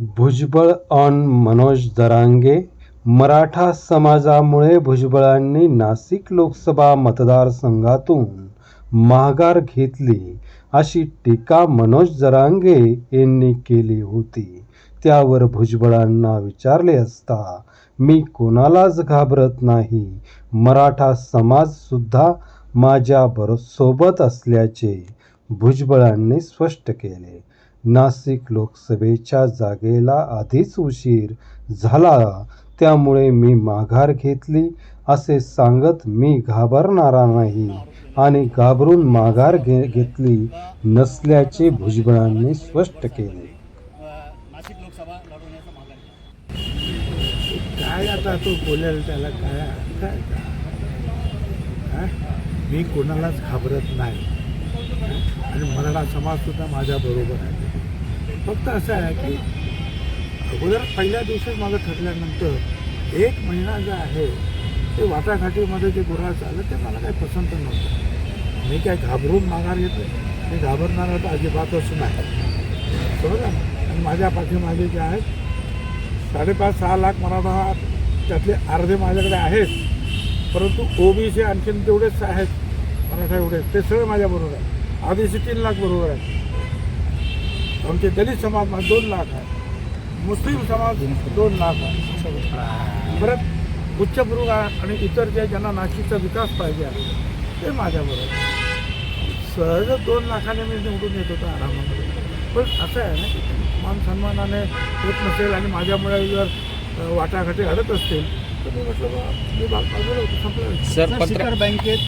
Bhujbal on Manoj Darange Maratha समाजामुळे भुजबळांनी नाशिक लोकसभा मतदारसंघातून माघार घेतली. अशी टीका मनोज जरांगे यांनी केली होती. त्यावर भुजबळांना विचारले असता मी कोणालाच घाबरत नाही. मराठा समाजसुद्धा माझ्या बरो सोबत असल्याचे भुजबळांनी स्पष्ट केले. नाशिक लोकसभेच्या जागेला आधीच उशीर झाला त्यामुळे मी माघार घेतली असे सांगत मी घाबरणारा नाही आणि घाबरून माघार घे घेतली नसल्याचे भुजबळांनी स्पष्ट केले. काय आता तो बोलेल त्याला काय काय हा? मी कोणालाच घाबरत नाही? आणि मराठा समाजसुद्धा माझ्याबरोबर आहे फक्त असं आहे की अगोदर पहिल्या दिवशीच माझं ठरल्यानंतर एक महिना जो आहे ते वाटाघाटीमध्ये जे गुन्हा चाललं ते मला काही पसंत नव्हतं. मी काय घाबरून माघार घेतो मी घाबरणार तर अजिबातच नाही. बरोबर? आणि माझ्या पाठीमागे जे आहेत साडेपाच सहा लाख मराठा त्यातले अर्धे माझ्याकडे आहेत. परंतु ओबीसी आणखीन तेवढेच आहेत मराठा एवढे ते सगळे माझ्याबरोबर आहे आधीचे तीन लाख बरोबर आहे आमचे दलित समाज मा- दोन लाख आहे. मुस्लिम समाज दोन लाख आहे. परत उच्चभ्रू आणि इतर जे ज्यांना नाशिकचा विकास पाहिजे आहे ते माझ्याबरोबर. सहज दोन लाखाने मी निवडून येत होतो आरामामध्ये. पण असं आहे ना की मान सन्मानाने होत नसेल आणि माझ्यामुळे जर वाटाघाटी घडत असतील तर मी म्हटलं बा मी बाजूला होतो संपलं सर शिखर बँकेत